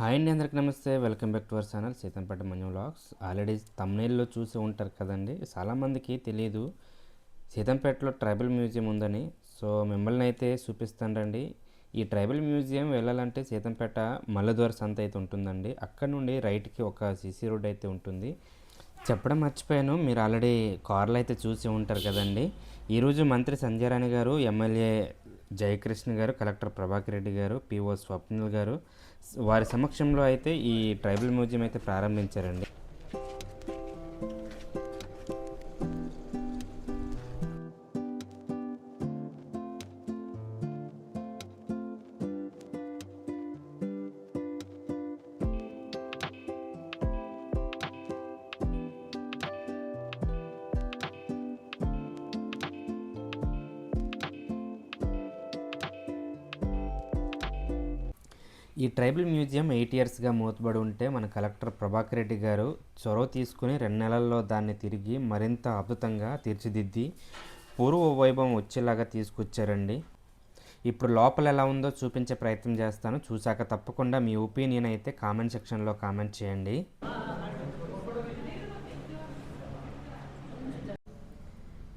Hi అండి అందరికి నమస్తే. Welcome back to our channel Seethampeta Manju vlogs. Already తమ్నేల్లో చూసి ఉంటారు కదండి. చాలామందికి తెలియదు సీతంపేటలో ట్రైబల్ మ్యూజియం ఉందని. సో మిమ్మల్ని అయితే చూపిస్తానండి ఈ ట్రైబల్ మ్యూజియం వెళ్ళాలంటే సీతంపేట మల్లద్వార సంత అయితే ఉంటుందండి. అక్కడ నుండి రైట్కి ఒక సీసీ రోడ్ అయితే ఉంటుంది. చెప్పడం మర్చిపోయాను. మీరు ఆల్రెడీ కార్లు అయితే చూసి ఉంటారు కదండి. ఈరోజు మంత్రి సంజయ్ రాణి గారు ఎమ్మెల్యే జయకృష్ణ గారు కలెక్టర్ ప్రభాకర్ రెడ్డి గారు పిఓ స్వప్నిల్ గారు. వారి సమక్షంలో అయితే ఈ ట్రైబల్ మ్యూజియం అయితే ప్రారంభించారండి. ఈ ట్రైబల్ మ్యూజియం ఎయిట్ ఇయర్స్గా మూతబడి ఉంటే మన కలెక్టర్ ప్రభాకర్ రెడ్డి గారు చొరవ తీసుకుని రెండు నెలల్లో దాన్ని తిరిగి మరింత అద్భుతంగా తీర్చిదిద్ది పూర్వ వైభవం వచ్చేలాగా తీసుకొచ్చారండి. ఇప్పుడు లోపల ఎలా ఉందో చూపించే ప్రయత్నం చేస్తాను. చూశాక తప్పకుండా మీ ఒపీనియన్ అయితే కామెంట్ సెక్షన్లో కామెంట్ చేయండి.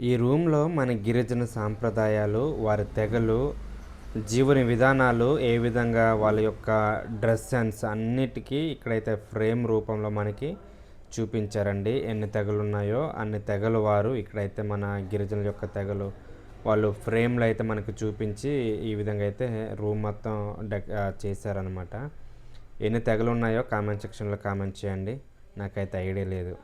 ఈ రూమ్లో మన గిరిజన సాంప్రదాయాలు వారి తెగలు జీవుని విధానాలు ఏ విధంగా వాళ్ళ యొక్క డ్రెస్ సెన్స్ అన్నిటికీ ఇక్కడైతే ఫ్రేమ్ రూపంలో మనకి చూపించారండి. ఎన్ని తెగలు ఉన్నాయో అన్ని తెగలు వారు ఇక్కడైతే మన గిరిజనుల యొక్క తెగలు వాళ్ళు ఫ్రేమ్లు అయితే మనకు చూపించి ఈ విధంగా అయితే రూమ్ మొత్తం డెక్ చేశారనమాట ఎన్ని తెగలు ఉన్నాయో కామెంట్ సెక్షన్లో కామెంట్ చేయండి. నాకైతే ఐడియా లేదు.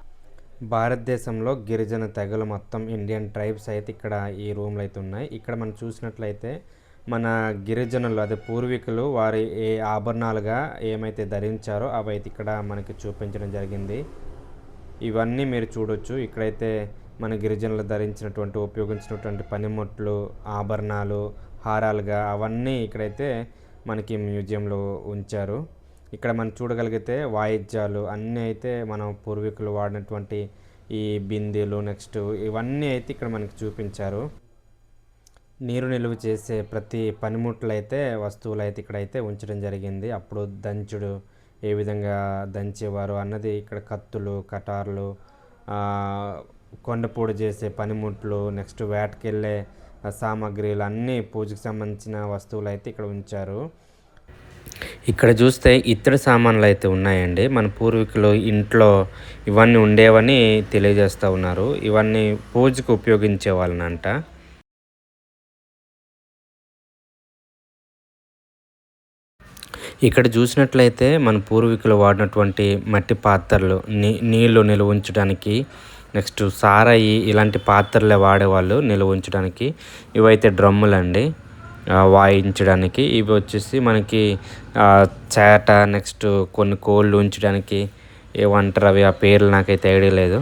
భారతదేశంలో గిరిజన తెగలు మొత్తం ఇండియన్ ట్రైబ్స్ అయితే ఇక్కడ ఈ రూమ్లు అయితే ఉన్నాయి. ఇక్కడ మనం చూసినట్లయితే మన గిరిజనులు అదే పూర్వీకులు వారి ఏ ఆభరణాలుగా ఏమైతే ధరించారో అవి అయితే ఇక్కడ మనకి చూపించడం జరిగింది. ఇవన్నీ మీరు చూడొచ్చు. ఇక్కడైతే మన గిరిజనులు ధరించినటువంటి ఉపయోగించినటువంటి పనిముట్లు ఆభరణాలు హారాలుగా అవన్నీ ఇక్కడైతే మనకి మ్యూజియంలో ఉంచారు. ఇక్కడ మనం చూడగలిగితే వాయిద్యాలు అన్నీ అయితే మనం పూర్వీకులు వాడినటువంటి ఈ బిందెలు నెక్స్ట్ ఇవన్నీ అయితే ఇక్కడ మనకి చూపించారు. నీరు నిలువ చేసే ప్రతి పనిముట్లు అయితే వస్తువులు అయితే ఇక్కడైతే ఉంచడం జరిగింది. అప్పుడు దంచుడు ఏ విధంగా దంచేవారు అన్నది ఇక్కడ కత్తులు కటార్లు కొండపూడి చేసే పనిముట్లు నెక్స్ట్ వేటకెళ్ళే సామాగ్రిలు అన్నీ పూజకు సంబంధించిన వస్తువులు అయితే ఇక్కడ ఉంచారు. ఇక్కడ చూస్తే ఇత్తడి సామాన్లు అయితే ఉన్నాయండి. మన పూర్వీకులు ఇంట్లో ఇవన్నీ ఉండేవని తెలియజేస్తూ ఉన్నారు. ఇవన్నీ పూజకు ఉపయోగించే వాళ్ళనంట. ఇక్కడ చూసినట్లయితే మన పూర్వీకులు వాడినటువంటి మట్టి పాత్రలు నీ నీళ్ళు నిల్వ ఉంచడానికి నెక్స్ట్ సారాయి ఇలాంటి పాత్రలే వాడేవాళ్ళు నిల్వ ఉంచడానికి ఇవైతే డ్రమ్ములండి. వాయించడానికి. ఇవి వచ్చేసి మనకి చేట నెక్స్ట్ కొన్ని కోళ్ళు ఉంచడానికి ఏమంటారు అవి ఆ పేర్లు నాకైతే ఐడియా లేదు.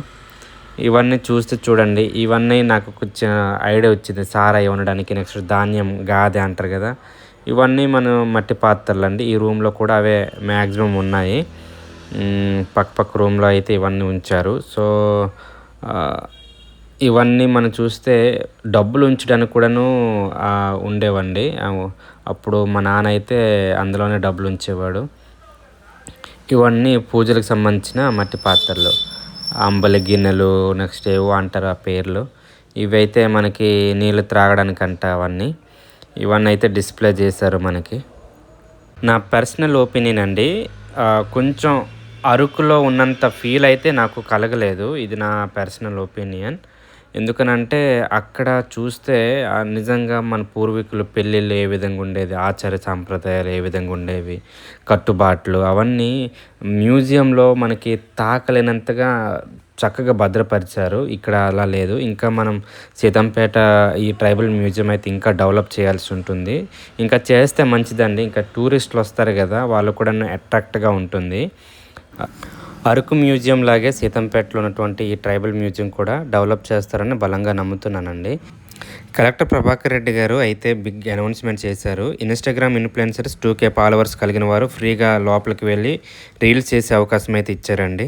ఇవన్నీ చూస్తే చూడండి. ఇవన్నీ నాకు కొంచెం ఐడియా వచ్చింది. సారాయి ఉండడానికి నెక్స్ట్ ధాన్యం గాదె అంటారు కదా. ఇవన్నీ మనం మట్టి పాత్రలు అండి. ఈ రూమ్లో కూడా అవే మ్యాక్సిమం ఉన్నాయి. పక్క పక్క రూమ్లో అయితే ఇవన్నీ ఉంచారు. సో ఇవన్నీ మనం చూస్తే డబ్బులు ఉంచడానికి కూడాను ఉండేవండి. అప్పుడు మా నాన్న అయితే అందులోనే డబ్బులు ఉంచేవాడు. ఇవన్నీ పూజలకు సంబంధించిన మట్టి పాత్రలు. అంబలి గిన్నెలు నెక్స్ట్ ఏవో అంటారు ఆ పేర్లు. ఇవైతే మనకి నీళ్ళు త్రాగడానికి అంట అవన్నీ. ఇవన్నీ అయితే డిస్ప్లే చేశారు మనకి. నా పర్సనల్ ఒపీనియన్ అండి కొంచెం అరకులో ఉన్నంత ఫీల్ అయితే నాకు కలగలేదు ఇది నా పర్సనల్ ఒపీనియన్. ఎందుకనంటే అక్కడ చూస్తే నిజంగా మన పూర్వీకులు పెళ్ళిళ్ళు ఏ విధంగా ఉండేది ఆచార సాంప్రదాయాలు ఏ విధంగా ఉండేవి కట్టుబాట్లు అవన్నీ మ్యూజియంలో మనకి తాకలేనంతగా చక్కగా భద్రపరిచారు. ఇక్కడ అలా లేదు. ఇంకా మనం సీతంపేట ఈ ట్రైబల్ మ్యూజియం అయితే ఇంకా డెవలప్ చేయాల్సి ఉంటుంది. ఇంకా చేస్తే మంచిదండి. ఇంకా టూరిస్టులు వస్తారు కదా వాళ్ళు కూడా అట్రాక్ట్గా ఉంటుంది. అరకు మ్యూజియం లాగే సీతంపేటలో ఉన్నటువంటి ఈ ట్రైబల్ మ్యూజియం కూడా డెవలప్ చేస్తారని బలంగా నమ్ముతున్నానండి. కలెక్టర్ ప్రభాకర్ రెడ్డి గారు అయితే బిగ్ అనౌన్స్మెంట్ చేశారు. Instagram influencers two K followers కలిగిన వారు ఫ్రీగా లోపలికి వెళ్ళి రీల్స్ చేసే అవకాశం అయితే ఇచ్చారండి.